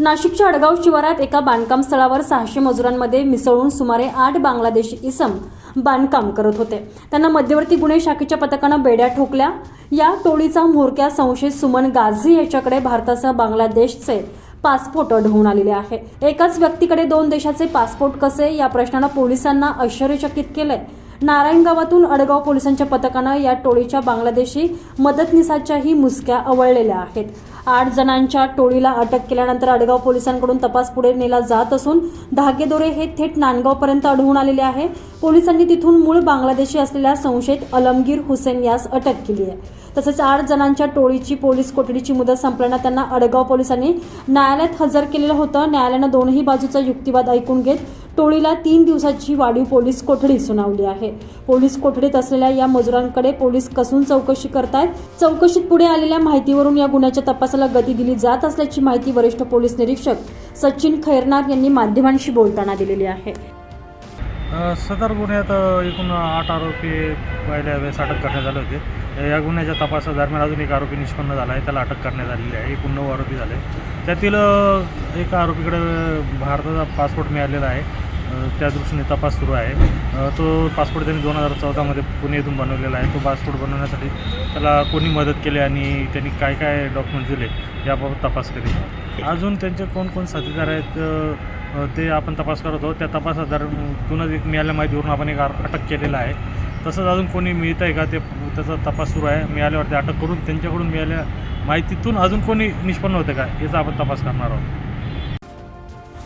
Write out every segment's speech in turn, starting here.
नाशिकच्या अडगाव शिवारात एका बांधकाम स्थळावर सहाशे मजुरांमध्ये मिसळून सुमारे आठ बांगलादेशी इसम बांधकाम करत होते. त्यांना मध्यवर्ती गुन्हे शाखेच्या पथकानं बेड्या ठोकल्या. या टोळीचा म्होरक्या संशयित सुमन गाझी याच्याकडे भारतासह बांगलादेशचे पासपोर्ट आढळून आलेले आहे. एकाच व्यक्तीकडे दोन देशाचे पासपोर्ट कसे? या प्रश्नानं पोलिसांना आश्चर्यचकित केलंय. नारायण गावातून अडगाव पोलिसांच्या पथकानं या टोळीच्या बांगलादेशी मदतनीसाच्याही मुसक्या अवळलेल्या आहेत. आठ जणांच्या टोळीला अटक केल्यानंतर अडगाव पोलिसांकडून तपास पुढे नेला जात असून धागेदोरे हे थेट नांदगावपर्यंत आढळून आलेले आहे. पोलिसांनी तिथून मूळ बांगलादेशी असलेल्या संशयित अलमगीर हुसेन यास अटक केली आहे. तसेच आठ जणांच्या टोळीची पोलीस कोठडीची मुदत संपल्यानं त्यांना अडगाव पोलिसांनी न्यायालयात हजर केलेलं होतं. न्यायालयानं दोनही बाजूचा युक्तिवाद ऐकून घेत टोळीला तीन दिवसाची वाढीव पोलीस कोठडी सुनावली आहे. पोलीस कोठडीत असलेल्या या मजुरांकडे पोलीस कसून चौकशी करतायत? चौकशीत पुढे आलेल्या माहितीवरून या गुन्ह्याच्या तपासाला गती दिली जात असल्याची माहिती वरिष्ठ पोलीस निरीक्षक सचिन खैरनार यांनी माध्यमांशी बोलताना दिलेली आहे. सदर गुन्ह्यात एकूण आठ आरोपी पहिल्या वेळेस अटक करण्यात आले होते. या गुन्ह्याच्या तपासादरम्यान अजून एक आरोपी निष्पन्न झाला आहे. त्याला अटक करण्यात आलेली आहे. एकूण नऊ आरोपी झाले. त्यातील एका आरोपीकडे भारताचा पासपोर्ट मिळालेला आहे. त्या दृष्टीने तपास सुरू आहे. तो पासपोर्ट त्यांनी दोन हजार चौदामध्ये पुणे येथून बनवलेला आहे. तो पासपोर्ट बनवण्यासाठी त्याला कोणी मदत केली आणि त्यांनी काय काय डॉक्युमेंट दिले याबाबत तपास केली अजून त्यांचे कोण कोण साथीदार आहेत ते आपण तपास करत आहोत. त्या तपासात जर एक मिळाल्या माहितीवरून आपण एक अटक केलेला आहे. तसंच अजून कोणी मिळत आहे का ते त्याचा तपास सुरू आहे. मिळाल्यावरती अटक करून त्यांच्याकडून मिळाल्या माहितीतून अजून कोणी निष्पन्न होते का? याचा आपण तपास करणार आहोत.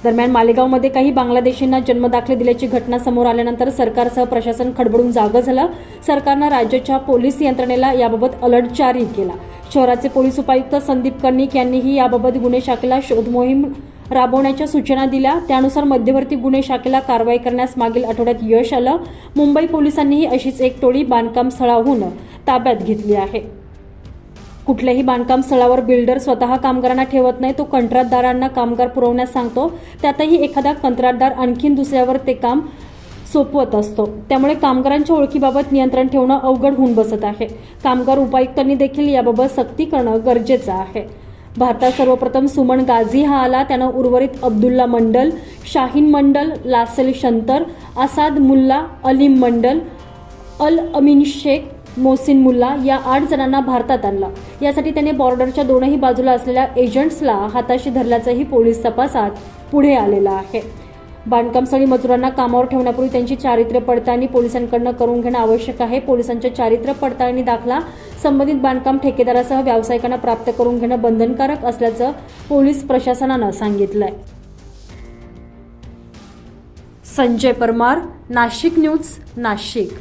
दरम्यान मालेगावमध्ये काही बांगलादेशींना जन्मदाखले दिल्याची घटना समोर आल्यानंतर सरकारसह प्रशासन खडबडून जागं झालं. सरकारनं राज्याच्या पोलीस यंत्रणेला याबाबत अलर्ट जारी केला. शहराचे पोलीस उपायुक्त संदीप कर्णिक यांनीही याबाबत गुन्हे शाखेला शोध मोहीम राबवण्याच्या सूचना दिल्या. त्यानुसार मध्यवर्ती गुन्हे शाखेला कारवाई करण्यास मागील आठवड्यात यश आलं. मुंबई पोलिसांनीही अशीच एक टोळी बांधकाम स्थळाहून ताब्यात घेतली आहे. कुठल्याही बांधकाम स्थळावर बिल्डर स्वतः कामगारांना ठेवत नाही तो कंत्राटदारांना कामगार पुरवण्यास सांगतो. त्यातही एखादा कंत्राटदार आणखीन दुसऱ्यावर ते काम सोपवत असतो. त्यामुळे कामगारांच्या ओळखीबाबत नियंत्रण ठेवणं अवघड होऊन बसत आहे. कामगार उपायुक्तांनी देखील याबाबत सक्ती करणं गरजेचं आहे. भारतात सर्वप्रथम सुमन गाझी हा आला. त्यानं उर्वरित अब्दुल्ला मंडल शाहीन मंडल लासेल शंतर आसाद मुल्ला अलीम मंडल अल अमीन शेख मोसिन मुल्ला या आठ जणांना भारतात आणलं. यासाठी त्याने बॉर्डरच्या दोनही बाजूला असलेल्या एजंट्सला हाताशी धरल्याचंही पोलीस तपासात पुढे आलेलं आहे. बांधकामस्थळी मजुरांना कामावर ठेवण्यापूर्वी त्यांची चारित्र्य पडताळणी पोलिसांकडनं करून घेणं आवश्यक आहे. पोलिसांच्या चारित्र्य पडताळणी दाखला संबंधित बांधकाम ठेकेदारासह व्यावसायिकांना प्राप्त करून घेणं बंधनकारक असल्याचं पोलीस प्रशासनानं सांगितलंय. संजय परमार नाशिक न्यूज नाशिक.